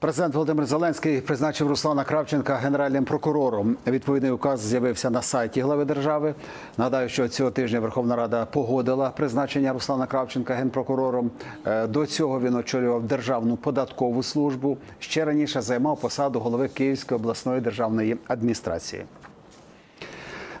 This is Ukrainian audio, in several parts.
Президент Володимир Зеленський призначив Руслана Кравченка генеральним прокурором. Відповідний указ з'явився на сайті глави держави. Нагадаю, що цього тижня Верховна Рада погодила призначення Руслана Кравченка генпрокурором. Е, До цього він очолював Державну податкову службу. Ще раніше займав посаду голови Київської обласної державної адміністрації.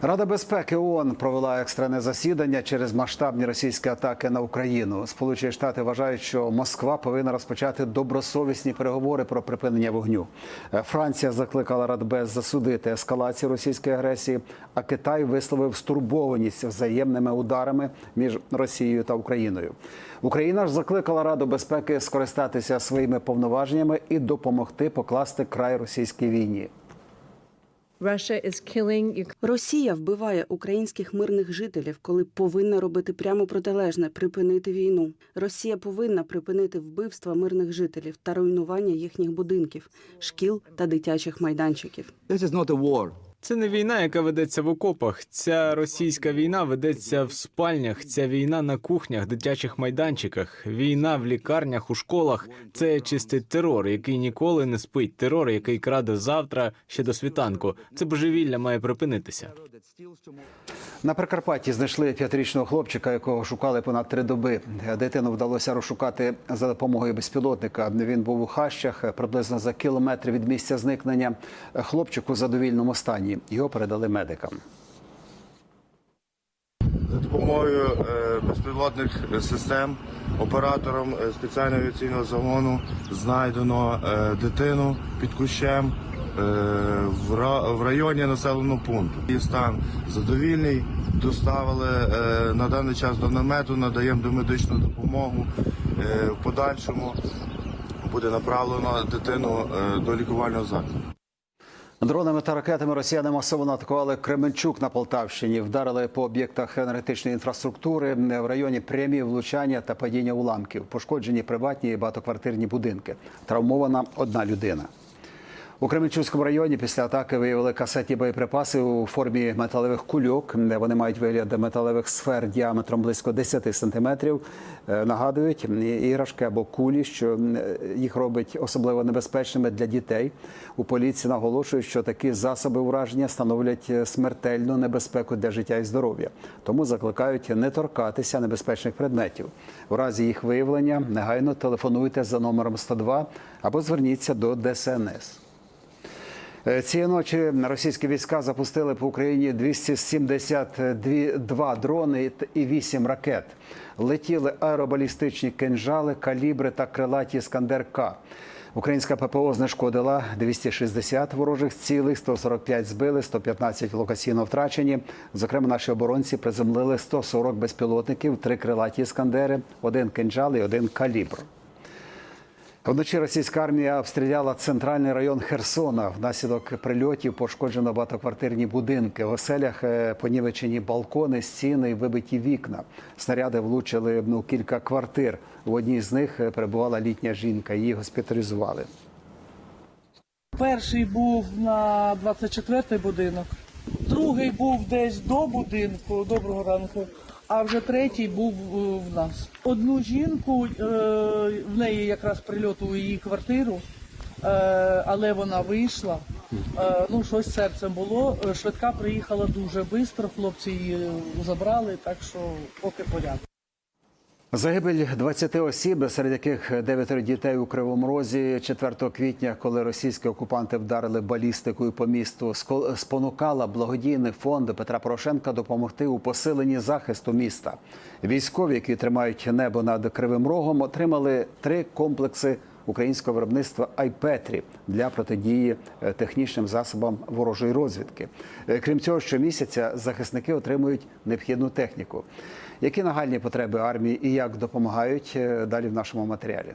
Рада безпеки ООН провела екстрене засідання через масштабні російські атаки на Україну. Сполучені Штати вважають, що Москва повинна розпочати добросовісні переговори про припинення вогню. Е, Франція закликала Радбез засудити ескалацію російської агресії, а Китай висловив стурбованість взаємними ударами між Росією та Україною. Україна ж закликала Раду безпеки скористатися своїми повноваженнями і допомогти покласти край російській війні. Росія вбиває українських мирних жителів, коли повинна робити прямо протилежне припинити війну. Росія повинна припинити вбивства мирних жителів та руйнування їхніх будинків, шкіл та дитячих майданчиків. This is not a war. Це не війна, яка ведеться в окопах. Ця російська війна ведеться в спальнях. Ця війна на кухнях, дитячих майданчиках, війна в лікарнях, у школах. Це чистий терор, який ніколи не спить. Терор, який краде завтра ще до світанку. Це божевілля має припинитися. На Прикарпатті знайшли п'ятирічного хлопчика, якого шукали понад три доби. Дитину вдалося розшукати за допомогою безпілотника. Він був у хащах приблизно за кілометр від місця зникнення. Хлопчик у задовільному стані. Його передали медикам. За допомогою е, безпілотних систем оператором е, спеціального авіаційного загону знайдено е, дитину під кущем в районі населеного пункту. Її стан задовільний. Доставили на даний час до намету, надаємо домедичну допомогу. В подальшому буде направлено дитину до лікувального закладу. Дронами та ракетами росіяни масово атакували Кременчук на Полтавщині. Вдарили по об'єктах енергетичної інфраструктури в районі прямі влучання та падіння уламків. Пошкоджені приватні і багатоквартирні будинки. Травмована одна людина. У Кременчуцькому районі після атаки виявили касетні боєприпаси у формі металевих кульок. Вони мають вигляд металевих сфер діаметром близько 10 сантиметрів. Е, Нагадують іграшки або кулі, що е, їх робить особливо небезпечними для дітей. У поліції наголошують, що такі засоби ураження становлять е, смертельну небезпеку для життя і здоров'я. Тому закликають не торкатися небезпечних предметів. У разі їх виявлення негайно телефонуйте за номером 102 або зверніться до ДСНС. Е, Цієї ночі російські війська запустили по Україні 272 дрони і 8 ракет. Летіли аеробалістичні кинжали, калібри та крилаті Іскандер-К. Українська ППО знешкодила 260 ворожих цілей, 145 збили, 115 локаційно втрачені. Зокрема, наші оборонці приземлили 140 безпілотників, три крилаті іскандери, один кинджал і один калібр. Вночі російська армія обстріляла центральний район Херсона. Внаслідок прильотів пошкоджено багатоквартирні будинки. В оселях е, понівечені балкони, стіни вибиті вікна. Снаряди влучили у кілька квартир. В одній з них е, перебувала літня жінка. Її госпіталізували. Перший був на 24-й будинок, другий був десь до будинку, доброго ранку, а вже третій був е, в нас. Одну жінку, е, в неї якраз прильот у її квартиру, е, але вона вийшла. Ну, щось серцем було. Швидка приїхала дуже швидко, хлопці її забрали, так що поки порядок. Загибель 20 осіб, серед яких дев'ятеро дітей у Кривому Розі 4 квітня, коли російські окупанти вдарили балістикою по місту, спонукала благодійний фонд Петра Порошенка допомогти у посиленні захисту міста. Військові, які тримають небо над Кривим Рогом, отримали три комплекси українського виробництва «Айпетрі» для протидії е, технічним засобам ворожої розвідки. Е, Крім цього, щомісяця захисники отримують необхідну техніку. Які нагальні потреби армії і як допомагають е, далі в нашому матеріалі?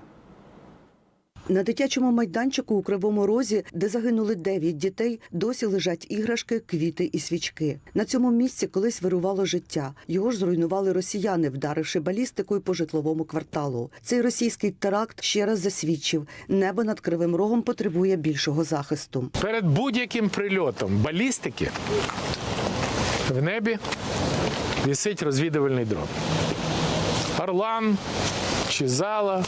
На дитячому майданчику у Кривому Розі, де загинули дев'ять дітей, досі лежать іграшки, квіти і свічки. На цьому місці колись вирувало життя. Його ж зруйнували росіяни, вдаривши балістикою по житловому кварталу. Цей російський теракт ще раз засвідчив: небо над Кривим Рогом потребує більшого захисту. Перед будь-яким прильотом балістики в небі висить розвідувальний дрон. Орлан, чи зала,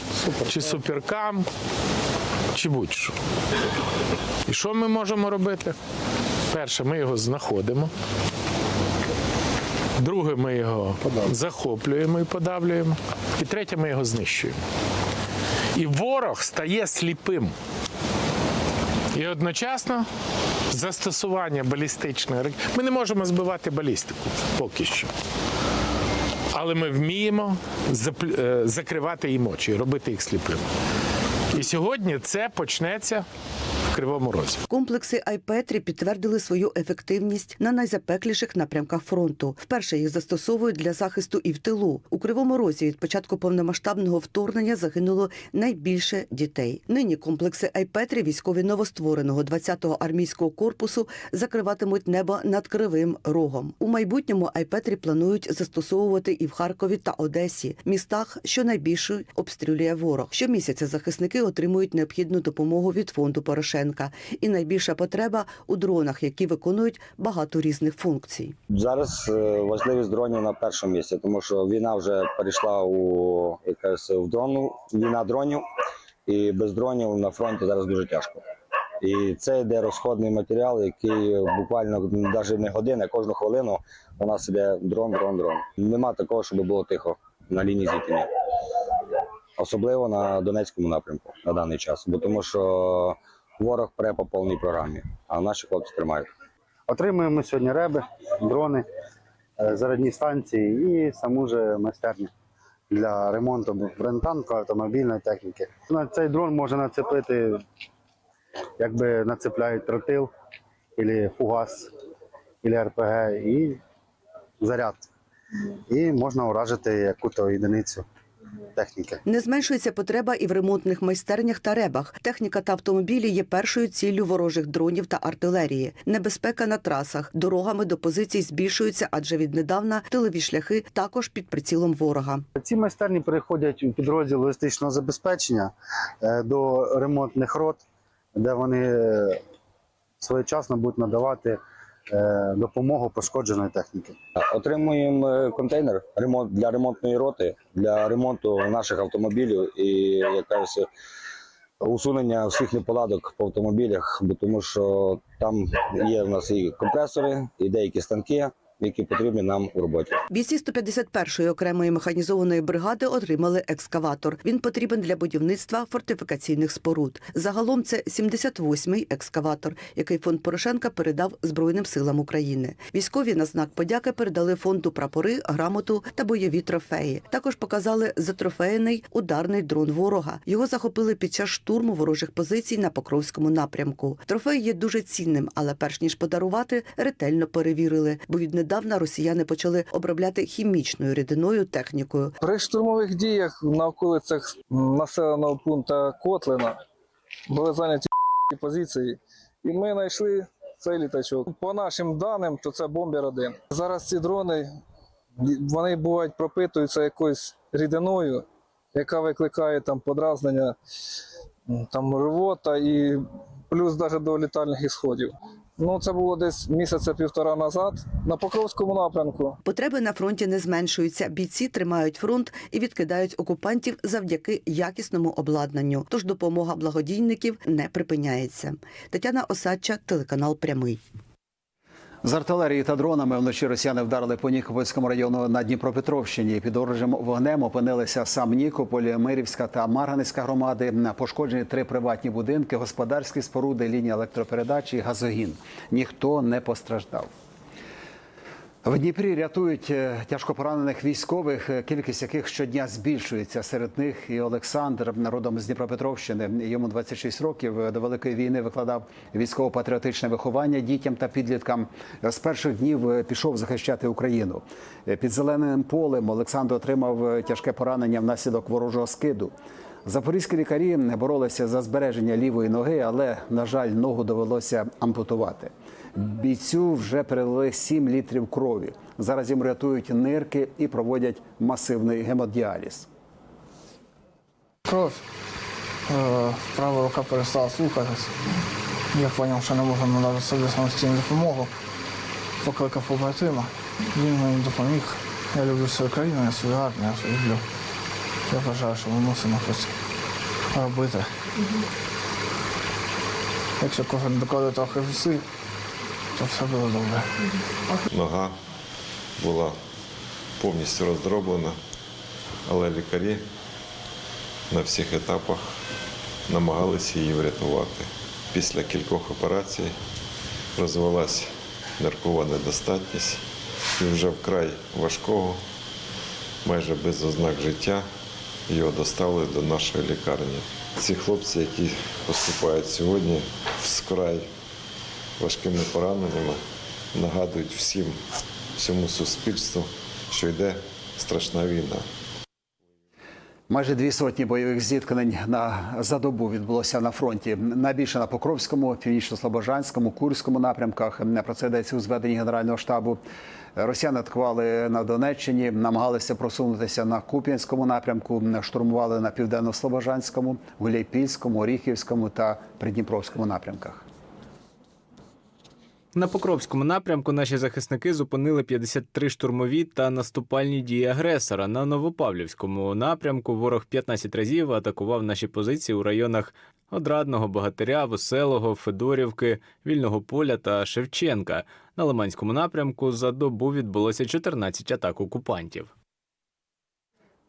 чи суперкам, чи будь-що. І що ми можемо робити? Перше, ми його знаходимо. Друге, ми його захоплюємо і подавлюємо. І третє, ми його знищуємо. І ворог стає сліпим. І одночасно застосування балістичної ракети. Ми не можемо збивати балістику поки що. Але ми вміємо е, закривати їм очі, робити їх сліпими. І сьогодні це почнеться Кривому Розі. Комплекси Айпетрі підтвердили свою ефективність на найзапекліших напрямках фронту. Вперше їх застосовують для захисту і в тилу. У кривому розі від початку повномасштабного вторгнення загинуло найбільше дітей. Нині комплекси Айпетрі військові новоствореного 20-го армійського корпусу закриватимуть небо над кривим рогом. У майбутньому Айпетрі планують застосовувати і в Харкові та Одесі, містах, що найбільше обстрілює ворог. Щомісяця захисники отримують необхідну допомогу від фонду Порошенка. І найбільша потреба у дронах, які виконують багато різних функцій. Зараз е, важливість дронів на першому місці, тому що війна вже перейшла у якась в дрону, війна дронів, і без дронів на фронті зараз дуже тяжко. І це йде розходний матеріал, який буквально навіть не години, а кожну хвилину у нас іде дрон, дрон, дрон. Нема такого, щоб було тихо на лінії зіткнення. Особливо на Донецькому напрямку на даний час, бо тому що ворог пре по повній програмі, а наші хлопці тримають. Отримуємо сьогодні реби, дрони, е, зарядні станції і саму же майстерню для ремонту бронетанку, автомобільної техніки. На цей дрон може нацепити, якби нацепляють тротил, або фугас, або РПГ і заряд. І можна уражити яку-то єдиницю техніки. Не зменшується потреба і в ремонтних майстернях та ребах. Техніка та автомобілі є першою ціллю ворожих дронів та артилерії. Небезпека на трасах, дорогами до позицій збільшується, адже віднедавна тилові шляхи також під прицілом ворога. Ці майстерні переходять у підрозділ логістичного забезпечення е, до ремонтних рот, де вони е, своєчасно будуть надавати допомогу пошкодженої техніки. Отримуємо е, контейнер ремонт для ремонтної роти, для ремонту наших автомобілів і якась усунення всіх неполадок по автомобілях, бо тому що там є в нас і компресори, і деякі станки, які потрібні нам у роботі. Бійці 151-ї окремої механізованої бригади отримали екскаватор. Він потрібен для будівництва фортифікаційних споруд. Загалом це 78-й екскаватор, який фонд Порошенка передав Збройним силам України. Військові на знак подяки передали фонду прапори, грамоту та бойові трофеї. Також показали затрофеєний ударний дрон ворога. Його захопили під час штурму ворожих позицій на Покровському напрямку. Трофей є дуже цінним, але перш ніж подарувати, ретельно перевірили, бо віднедавна росіяни почали обробляти хімічною рідиною технікою. При штурмових діях на околицях населеного пункту Котлина були зайняті позиції, і ми знайшли цей літачок. По нашим даним, то це бомбер 1 Зараз ці дрони вони бувають пропитуються якоюсь рідиною, яка викликає там подразнення, там рвота і плюс навіть до літальних ісходів. Ну, це було десь місяця півтора назад на Покровському напрямку. Потреби на фронті не зменшуються. Бійці тримають фронт і відкидають окупантів завдяки якісному обладнанню. Тож допомога благодійників не припиняється. Тетяна Осадча, телеканал Прямий. З артилерії та дронами вночі росіяни вдарили по Нікопольському району на Дніпропетровщині. Під оружим вогнем опинилися сам Нікополь, Мирівська та Марганецька громади. Пошкоджені три приватні будинки, господарські споруди, лінія електропередачі, газогін. Ніхто не постраждав. В Дніпрі рятують е, тяжкопоранених військових, е, кількість яких щодня збільшується. Серед них і Олександр, родом з Дніпропетровщини. Йому 26 років. Е, До великої війни викладав військово-патріотичне виховання дітям та підліткам. З перших днів пішов захищати Україну. Під зеленим полем Олександр отримав тяжке поранення внаслідок ворожого скиду. Запорізькі лікарі боролися за збереження лівої ноги, але на жаль, ногу довелося ампутувати. Бійцю вже перелили 7 літрів крові. Зараз їм рятують нирки і проводять масивний гемодіаліз. Кров. Е, Права рука перестала слухатись. Я зрозумів, що не можу надати собі самостійну допомогу. Покликав побратима. Він мені допоміг. Я люблю свою країну, я свою армію, я свою люблю. Я вважаю, що ми мусимо щось робити. Якщо кожен докладе трохи зусиль, то все буде добре. Нога була повністю роздроблена, але лікарі на всіх етапах намагалися її врятувати. Після кількох операцій розвилась ниркова недостатність і вже вкрай важкого, майже без ознак життя, його доставили до нашої лікарні. Ці хлопці, які поступають сьогодні з край важкими пораненнями, нагадують всім, всьому суспільству, що йде страшна війна. Майже дві сотні бойових зіткнень на за добу відбулося на фронті. Найбільше на Покровському, Північно-Слобожанському, Курському напрямках. Про це йдеться у зведенні Генерального штабу. Росіяни атакували на Донеччині, намагалися просунутися на Куп'янському напрямку, штурмували на південно-слобожанському, Гуляйпільському, Оріхівському та Придніпровському напрямках. На Покровському напрямку наші захисники зупинили 53 штурмові та наступальні дії агресора. На Новопавлівському напрямку ворог 15 разів атакував наші позиції у районах Одрадного, Богатиря, Веселого, Федорівки, Вільного поля та Шевченка. На Лиманському напрямку за добу відбулося 14 атак окупантів.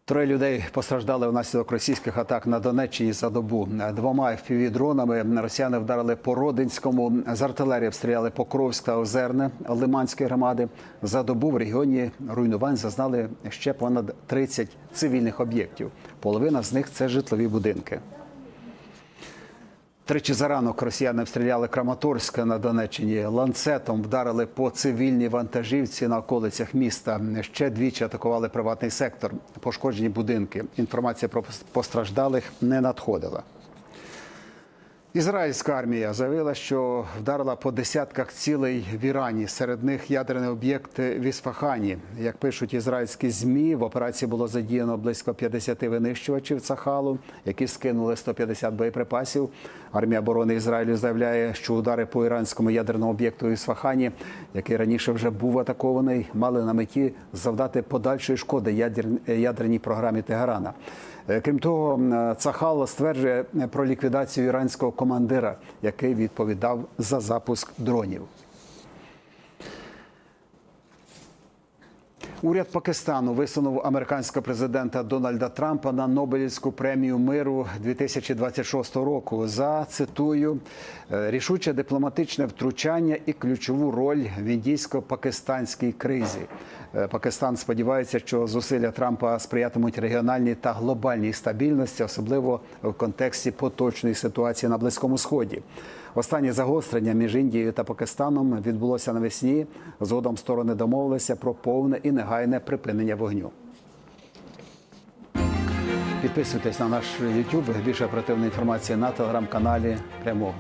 Троє людей постраждали внаслідок російських атак на Донеччині за добу. Двома FPV-дронами росіяни вдарили по Родинському, з артилерії обстріляли Покровськ та Озерне Лиманської громади. За добу в регіоні руйнувань зазнали ще понад 30 цивільних об'єктів. Половина з них це житлові будинки. Тричі за ранок росіяни обстріляли Краматорське на Донеччині. Ланцетом вдарили по цивільній вантажівці на околицях міста. Ще двічі атакували приватний сектор. Пошкоджені будинки. Інформація про постраждалих не надходила. Ізраїльська армія заявила, що вдарила по десятках цілей в Ірані. Серед них ядерний об'єкт в Ісфахані. Як пишуть ізраїльські змі, в операції було задіяно близько 50 винищувачів Цахалу, які скинули 150 боєприпасів. Армія оборони Ізраїлю заявляє, що удари по іранському ядерному об'єкту в Ісфахані, який раніше вже був атакований, мали на меті завдати подальшої шкоди ядерній програмі Тегерана. Е, Крім того, м, Цахал стверджує про ліквідацію іранського командира, який відповідав за запуск дронів. Уряд Пакистану висунув американського президента Дональда Трампа на Нобелівську премію миру 2026 року за цитую «е, рішуче дипломатичне втручання і ключову роль в індійсько-пакистанській кризі. Е, Пакистан сподівається, що зусилля Трампа сприятимуть регіональній та глобальній стабільності, особливо в контексті поточної ситуації на Близькому Сході. Останнє загострення між Індією та Пакистаном відбулося навесні. Згодом сторони домовилися про повне і негайне припинення вогню. Підписуйтесь на наш YouTube. Більше оперативної інформації на телеграм-каналі прямого.